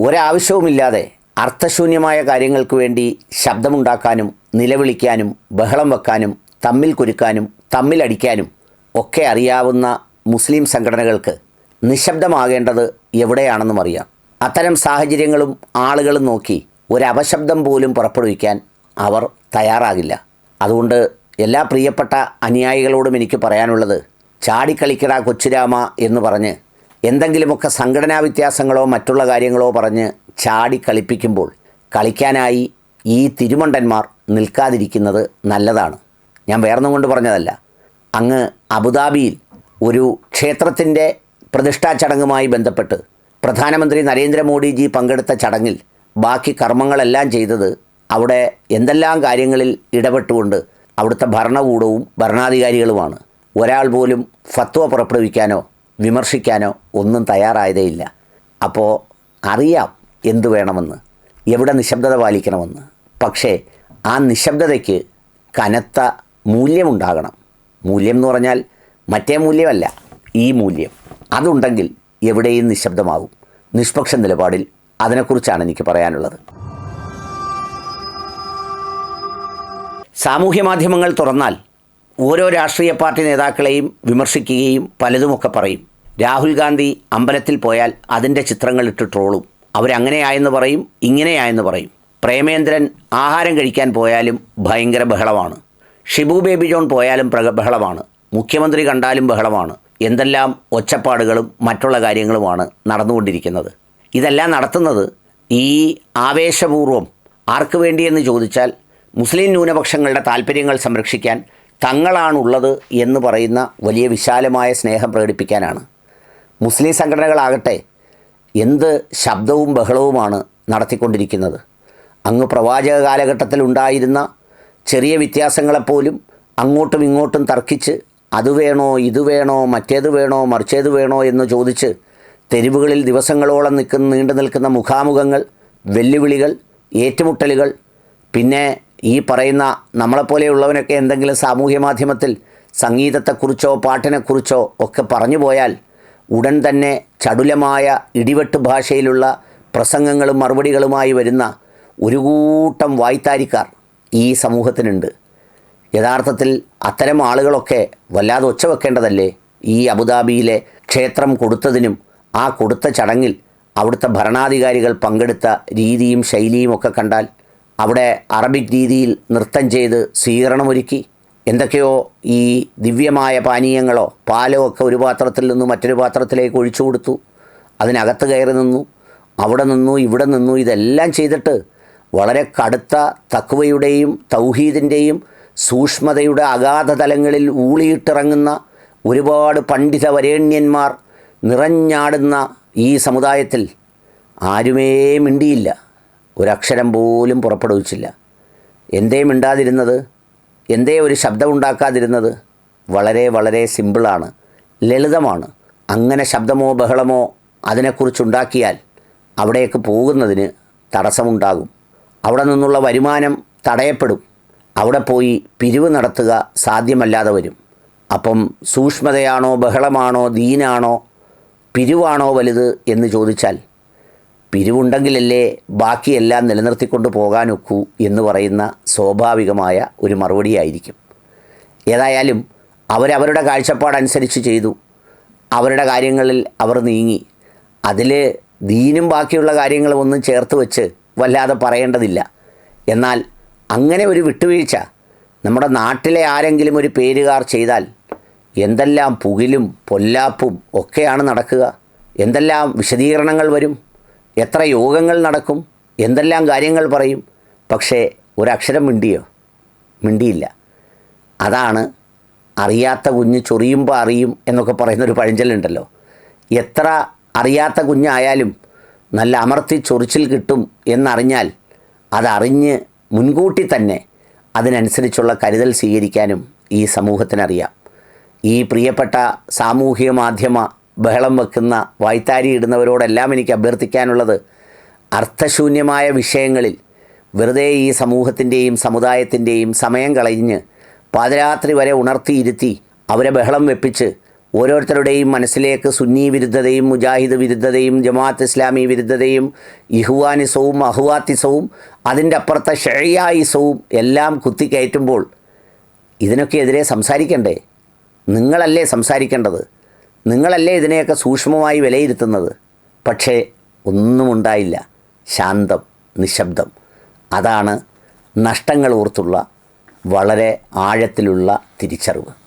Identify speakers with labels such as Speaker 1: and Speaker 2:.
Speaker 1: ഒരാവശ്യവുമില്ലാതെ അർത്ഥശൂന്യമായ കാര്യങ്ങൾക്ക് വേണ്ടി ശബ്ദമുണ്ടാക്കാനും നിലവിളിക്കാനും ബഹളം വെക്കാനും തമ്മിൽ കുരുക്കാനും തമ്മിലടിക്കാനും ഒക്കെ അറിയാവുന്ന മുസ്ലിം സംഘടനകൾക്ക് നിശബ്ദമാകേണ്ടത് എവിടെയാണെന്നും അറിയാം. അത്തരം സാഹചര്യങ്ങളും ആളുകളും നോക്കി ഒരപശബ്ദം പോലും പുറപ്പെടുവിക്കാൻ അവർ തയ്യാറാകില്ല. അതുകൊണ്ട് എല്ലാ പ്രിയപ്പെട്ട അനുയായികളോടും എനിക്ക് പറയാനുള്ളത് ചാടിക്കളിക്കട കൊച്ചുരാമ എന്ന് പറഞ്ഞ് എന്തെങ്കിലുമൊക്കെ സംഘടനാ വ്യത്യാസങ്ങളോ മറ്റുള്ള കാര്യങ്ങളോ പറഞ്ഞ് ചാടി കളിപ്പിക്കുമ്പോൾ കളിക്കാനായി ഈ തിരുമണ്ടന്മാർ നിൽക്കാതിരിക്കുന്നത് നല്ലതാണ്. ഞാൻ വേറൊന്നും കൊണ്ട് പറഞ്ഞതല്ല. അങ്ങ് അബുദാബിയിൽ ഒരു ക്ഷേത്രത്തിന്റെ പ്രതിഷ്ഠാ ചടങ്ങുമായി ബന്ധപ്പെട്ട് പ്രധാനമന്ത്രി നരേന്ദ്രമോദിജി പങ്കെടുത്ത ചടങ്ങിൽ ബാക്കി കർമ്മങ്ങളെല്ലാം ചെയ്തത് അവിടെ എന്തെല്ലാം കാര്യങ്ങളിൽ ഇടപെട്ടുകൊണ്ട് അവിടുത്തെ ഭരണകൂടവും ഭരണാധികാരികളുമാണ്. ഒരാൾ പോലും ഫത്വ പുറപ്പെടുവിക്കാനോ വിമർശിക്കാനോ ഒന്നും തയ്യാറായതേയില്ല. അപ്പോൾ അറിയാം എന്തു വേണമെന്ന് എവിടെ നിശബ്ദത പാലിക്കണമെന്ന്. പക്ഷേ ആ നിശബ്ദതയ്ക്ക് കനത്ത മൂല്യമുണ്ടാകണം. മൂല്യം എന്ന് പറഞ്ഞാൽ മറ്റേ മൂല്യമല്ല ഈ മൂല്യം. അതുണ്ടെങ്കിൽ എവിടെയും നിശബ്ദമാവും. നിഷ്പക്ഷ നിലപാടിൽ അതിനെക്കുറിച്ചാണ് എനിക്ക് പറയാനുള്ളത്. സാമൂഹ്യ മാധ്യമങ്ങൾ തുറന്നാൽ ഓരോ രാഷ്ട്രീയ പാർട്ടി നേതാക്കളെയും വിമർശിക്കുകയും പലതുമൊക്കെ പറയും. രാഹുൽ ഗാന്ധി അമ്പലത്തിൽ പോയാൽ അതിന്റെ ചിത്രങ്ങൾ ഇട്ട് ട്രോളും. അവരങ്ങനെയായെന്ന് പറയും ഇങ്ങനെയായെന്ന് പറയും. പ്രേമേന്ദ്രൻ ആഹാരം കഴിക്കാൻ പോയാലും ഭയങ്കര ബഹളമാണ്. ഷിബു ബേബി ജോൺ പോയാലും ബഹളമാണ്. മുഖ്യമന്ത്രി കണ്ടാലും ബഹളമാണ്. എന്തെല്ലാം ഒച്ചപ്പാടുകളും മറ്റുള്ള കാര്യങ്ങളുമാണ് നടന്നുകൊണ്ടിരിക്കുന്നത്. ഇതെല്ലാം നടത്തുന്നത് ഈ ആവേശപൂർവം ആർക്ക് വേണ്ടിയെന്ന് ചോദിച്ചാൽ മുസ്ലിം ന്യൂനപക്ഷങ്ങളുടെ താല്പര്യങ്ങൾ സംരക്ഷിക്കാൻ തങ്ങളാണുള്ളത് എന്ന് പറയുന്ന വലിയ വിശാലമായ സ്നേഹം പ്രകടിപ്പിക്കാനാണ്. മുസ്ലിം സംഘടനകളാകട്ടെ എന്ത് ശബ്ദവും ബഹളവുമാണ് നടത്തിക്കൊണ്ടിരിക്കുന്നത്. അങ്ങ് പ്രവാചക കാലഘട്ടത്തിൽ ഉണ്ടായിരുന്ന ചെറിയ വ്യത്യാസങ്ങളെപ്പോലും അങ്ങോട്ടും ഇങ്ങോട്ടും തർക്കിച്ച് അത് വേണോ ഇത് വേണോ മറ്റേത് വേണോ മറിച്ചേത് വേണോ എന്ന് ചോദിച്ച് തെരുവുകളിൽ ദിവസങ്ങളോളം നിൽക്കുന്ന നീണ്ടു നിൽക്കുന്ന മുഖാമുഖങ്ങൾ വെല്ലുവിളികൾ ഏറ്റുമുട്ടലുകൾ പിന്നെ ഈ പറയുന്ന നമ്മളെപ്പോലെയുള്ളവനൊക്കെ എന്തെങ്കിലും സാമൂഹ്യ മാധ്യമത്തിൽ സംഗീതത്തെക്കുറിച്ചോ പാട്ടിനെക്കുറിച്ചോ ഒക്കെ പറഞ്ഞു പോയാൽ ഉടൻ തന്നെ ചടുലമായ ഇടിവെട്ട് ഭാഷയിലുള്ള പ്രസംഗങ്ങളും മറുപടികളുമായി വരുന്ന ഒരു കൂട്ടം വായ്ത്താരിക്കാർ ഈ സമൂഹത്തിനുണ്ട്. യഥാർത്ഥത്തിൽ അത്തരം ആളുകളൊക്കെ വല്ലാതെ ഒച്ച വെക്കേണ്ടതല്ലേ ഈ അബുദാബിയിലെ ക്ഷേത്രം കൊടുത്തതിനും ആ കൊടുത്ത ചടങ്ങിൽ അവിടുത്തെ ഭരണാധികാരികൾ പങ്കെടുത്ത രീതിയും ശൈലിയും ഒക്കെ കണ്ടാൽ അവിടെ അറബിക് രീതിയിൽ നൃത്തം ചെയ്ത് സ്വീകരണമൊരുക്കി. എന്തൊക്കെയോ ഈ ദിവ്യമായ പാനീയങ്ങളോ പാലോ ഒക്കെ ഒരു പാത്രത്തിൽ നിന്ന് മറ്റൊരു പാത്രത്തിലേക്ക് ഒഴിച്ചു കൊടുത്തു. അതിനകത്ത് കയറി നിന്നു. അവിടെ നിന്നു ഇവിടെ നിന്നു. ഇതെല്ലാം ചെയ്തിട്ട് വളരെ കടുത്ത തക്വയുടെയും തൗഹീദിന്റെയും സൂക്ഷ്മതയുടെ അഗാധ തലങ്ങളിൽ ഊളിയിട്ടിറങ്ങുന്ന ഒരുപാട് പണ്ഡിത വരേണ്യന്മാർ നിറഞ്ഞാടുന്ന ഈ സമുദായത്തിൽ ആരുമേ മിണ്ടിയില്ല. ഒരക്ഷരം പോലും പുറപ്പെടുവിച്ചില്ല. എന്തേ മിണ്ടാതിരുന്നത്? എന്തേ ഒരു ശബ്ദം ഉണ്ടാക്കാതിരുന്നത് വളരെ വളരെ സിമ്പിളാണ്. ലളിതമാണ്. അങ്ങനെ ശബ്ദമോ ബഹളമോ അതിനെക്കുറിച്ചുണ്ടാക്കിയാൽ അവിടേക്ക് പോകുന്നതിന് തടസ്സമുണ്ടാകും. അവിടെ നിന്നുള്ള വരുമാനം തടയപ്പെടും. അവിടെ പോയി പിരിവ് നടത്തുക സാധ്യമല്ലാതെ വരും. അപ്പം സൂക്ഷ്മതയാണോ ബഹളമാണോ ദീനാണോ പിരിവാണോ വലുത് എന്ന് ചോദിച്ചാൽ പിരിവുണ്ടെങ്കിലല്ലേ ബാക്കിയെല്ലാം നിലനിർത്തിക്കൊണ്ട് പോകാനൊക്കൂ എന്ന് പറയുന്ന സ്വാഭാവികമായ ഒരു മറുപടിയായിരിക്കും. ഏതായാലും അവരവരുടെ കാഴ്ചപ്പാടനുസരിച്ച് ചെയ്തു. അവരുടെ കാര്യങ്ങളിൽ അവർ നീങ്ങി. അതിൽ ദീനും ബാക്കിയുള്ള കാര്യങ്ങളും ഒന്നും ചേർത്ത് വെച്ച് വല്ലാതെ പറയേണ്ടതില്ല. എന്നാൽ അങ്ങനെ ഒരു വിട്ടുവീഴ്ച നമ്മുടെ നാട്ടിലെ ആരെങ്കിലും ഒരു പേരുകാർ ചെയ്താൽ എന്തെല്ലാം പുകിലും പൊല്ലാപ്പും ഒക്കെയാണ് നടക്കുക. എന്തെല്ലാം വിശദീകരണങ്ങൾ വരും? എത്ര യോഗങ്ങൾ നടക്കും എന്തെല്ലാം കാര്യങ്ങൾ പറയും പക്ഷേ ഒരക്ഷരം മിണ്ടിയോ? മിണ്ടിയില്ല. അതാണ് അറിയാത്ത കുഞ്ഞ് ചൊറിയുമ്പോൾ അറിയും എന്നൊക്കെ പറയുന്നൊരു പഴഞ്ചൊല്ലുണ്ടല്ലോ. എത്ര അറിയാത്ത കുഞ്ഞായാലും നല്ല അമർത്തി ചൊറിച്ചിൽ കിട്ടും എന്നറിഞ്ഞാൽ അതറിഞ്ഞ് മുൻകൂട്ടി തന്നെ അതിനനുസരിച്ചുള്ള കരുതൽ സ്വീകരിക്കാനും ഈ സമൂഹത്തിനറിയാം. ഈ പ്രിയപ്പെട്ട സാമൂഹിക മാധ്യമ ബഹളം വെക്കുന്ന വായ്ത്താരി ഇടുന്നവരോടെല്ലാം എനിക്ക് അഭ്യർത്ഥിക്കാനുള്ളത് അർത്ഥശൂന്യമായ വിഷയങ്ങളിൽ വെറുതെ ഈ സമൂഹത്തിന്റെയും സമുദായത്തിന്റെയും സമയം കളഞ്ഞ് പാതിരാത്രി വരെ ഉണർത്തിയിരുത്തി അവരെ ബഹളം വെപ്പിച്ച് ഓരോരുത്തരുടെയും മനസ്സിലേക്ക് സുന്നി വിരുദ്ധതയും മുജാഹിദ് വിരുദ്ധതയും ജമാഅത്ത് ഇസ്ലാമി വിരുദ്ധതയും ഇഹ്വാനിസവും അഹ്വാത്തിസവും അതിന്റെ അപ്പുറത്തെ ഷെയ്യായിസവും എല്ലാം കുത്തിക്കയറ്റുമ്പോൾ ഇതിനൊക്കെ എതിരെ സംസാരിക്കണ്ടേ? നിങ്ങളല്ലേ സംസാരിക്കേണ്ടത്? നിങ്ങളല്ലേ ഇതിനെയൊക്കെ സൂക്ഷ്മമായി വിലയിരുത്തുന്നത്? പക്ഷേ ഒന്നുമുണ്ടായില്ല. ശാന്തം നിശബ്ദം. അതാണ് നഷ്ടങ്ങൾ ഓർത്തുള്ള വളരെ ആഴത്തിലുള്ള തിരിച്ചറിവ്.